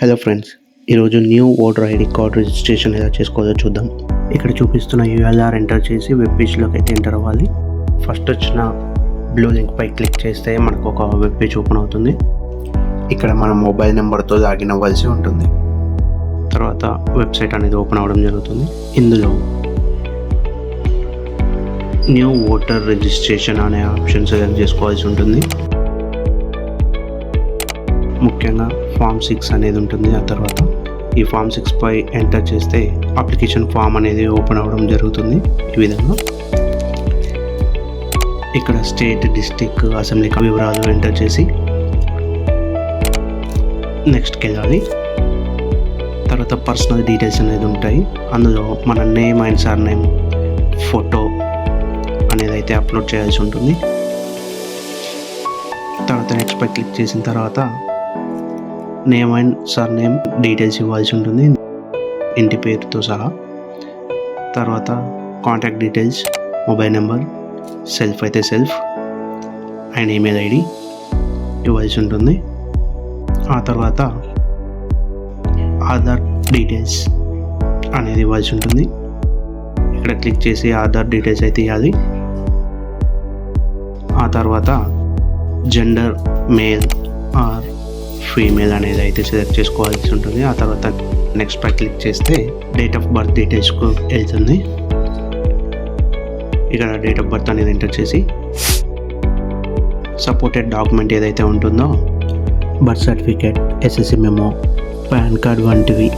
Hello friends ఈరోజు new voter ID card registration ఎలా చేసుకోవాలో చూద్దాం. ఇక్కడ చూపిస్తున్న యూఎల్ఆర్ ఎంటర్ చేసి వెబ్ పేజ్లోకి అయితే ఎంటర్ అవ్వాలి. ఫస్ట్ వచ్చిన బ్లూ లింక్ పై క్లిక్ చేస్తే మనకు ఒక వెబ్ పేజ్ ఓపెన్ అవుతుంది. ఇక్కడ మన మొబైల్ నెంబర్తో లాగిన్ అవ్వాల్సి ఉంటుంది. తర్వాత వెబ్సైట్ అనేది ఓపెన్ అవ్వడం జరుగుతుంది. ఇందులో న్యూ ఓటర్ రిజిస్ట్రేషన్ అనే ఆప్షన్ సెలెక్ట్ చేసుకోవాల్సి ఉంటుంది. ముఖ్యంగా ఫామ్ సిక్స్ అనేది ఉంటుంది. ఆ తర్వాత ఈ ఫామ్ సిక్స్ పై ఎంటర్ చేస్తే అప్లికేషన్ ఫామ్ అనేది ఓపెన్ అవ్వడం జరుగుతుంది. ఈ విధంగా ఇక్కడ స్టేట్ డిస్టిక్ అసెంబ్లీ వివరాలు ఎంటర్ చేసి నెక్స్ట్కి వెళ్ళాలి తర్వాత పర్సనల్ డీటెయిల్స్ అనేది ఉంటాయి. అందులో మన name and surname photo అనేది అయితే అప్లోడ్ చేయాల్సి ఉంటుంది. తర్వాత నెక్స్ట్ పై క్లిక్ చేసిన తర్వాత name and surname details ఇవ్వాల్సి ఉంటుంది. ఇంటి పేరుతో సహా. తర్వాత contact details mobile number self అయితే సెల్ఫ్ అండ్ ఈమెయిల్ ఐడి ఇవ్వాల్సి ఉంటుంది. ఆ తర్వాత ఆధార్ డీటెయిల్స్ అనేది ఇవ్వాల్సి ఉంటుంది. ఇక్కడ క్లిక్ చేసి ఆధార్ డీటెయిల్స్ అయితే ఇవ్వాలి. ఆ తర్వాత జెండర్ మేల్ ఆర్ ఫీమేల్ అనేది అయితే సెలెక్ట్ చేసుకోవాల్సి ఉంటుంది. ఆ తర్వాత నెక్స్ట్ పై క్లిక్ చేస్తే డేట్ ఆఫ్ బర్త్ డీటెయిల్స్కు వెళ్తుంది. ఇక్కడ డేట్ ఆఫ్ బర్త్ అనేది ఎంటర్ చేసి సపోర్టెడ్ డాక్యుమెంట్ ఏదైతే ఉంటుందో birth certificate SSC memo PAN card వంటివి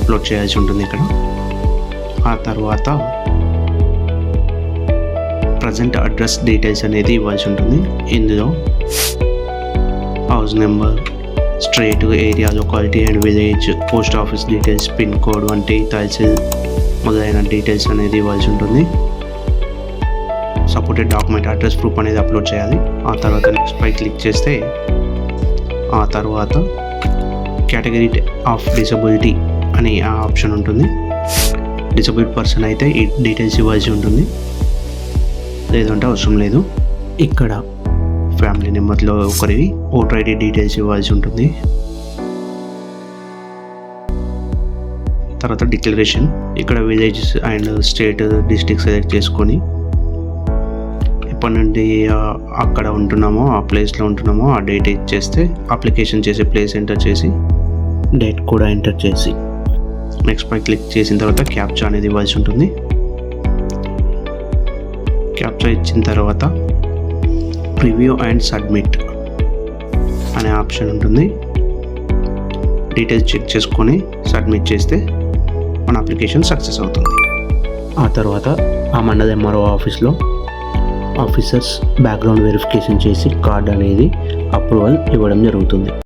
అప్లోడ్ చేయాల్సి ఉంటుంది ఇక్కడ. ఆ తర్వాత ప్రజెంట్ అడ్రస్ డీటెయిల్స్ అనేది ఇవ్వాల్సి ఉంటుంది. ఇందులో house number street area locality and village post office details pin code వంటి తహసీల్ మొదలైన డీటెయిల్స్ అనేది ఇవ్వాల్సి ఉంటుంది. సపోర్టెడ్ డాక్యుమెంట్ అడ్రస్ ప్రూఫ్ అనేది అప్లోడ్ చేయాలి. ఆ తర్వాత నెక్స్ట్ పై క్లిక్ చేస్తే ఆ తర్వాత కేటగిరీ ఆఫ్ డిసబిలిటీ అనే ఆ ఆప్షన్ ఉంటుంది. డిసబిలిటీ పర్సన్ అయితే ఈ డీటెయిల్స్ ఇవ్వాల్సి ఉంటుంది. లేదంటే అవసరం లేదు. ఇక్కడ ఫ్యామిలీ నెంబర్లో ఒకరివి. ఓటర్ ఐడి డీటెయిల్స్ ఇవ్వాల్సి ఉంటుంది. తర్వాత డిక్లరేషన్. ఇక్కడ villages and state district select చేసుకొని ఎప్పటి నుండి అక్కడ ఉంటున్నామో ఆ ప్లేస్లో ఉంటున్నామో ఆ డేట్ ఇచ్చేస్తే అప్లికేషన్ చేసే ప్లేస్ ఎంటర్ చేసి డేట్ కూడా ఎంటర్ చేసి నెక్స్ట్ పై క్లిక్ చేసిన తర్వాత క్యాప్చా అనేది ఇవ్వాల్సి ఉంటుంది. క్యాప్చా ఇచ్చిన తర్వాత ప్రివ్యూ అండ్ సబ్మిట్ అనే ఆప్షన్ ఉంటుంది. డీటెయిల్స్ చెక్ చేసుకొని సబ్మిట్ చేస్తే మన అప్లికేషన్ సక్సెస్ అవుతుంది. ఆ తర్వాత ఆ మండల ఎంఆర్ఓ ఆఫీస్లో ఆఫీసర్స్ బ్యాక్గ్రౌండ్ వెరిఫికేషన్ చేసి కార్డ్ అనేది అప్రూవల్ ఇవ్వడం జరుగుతుంది.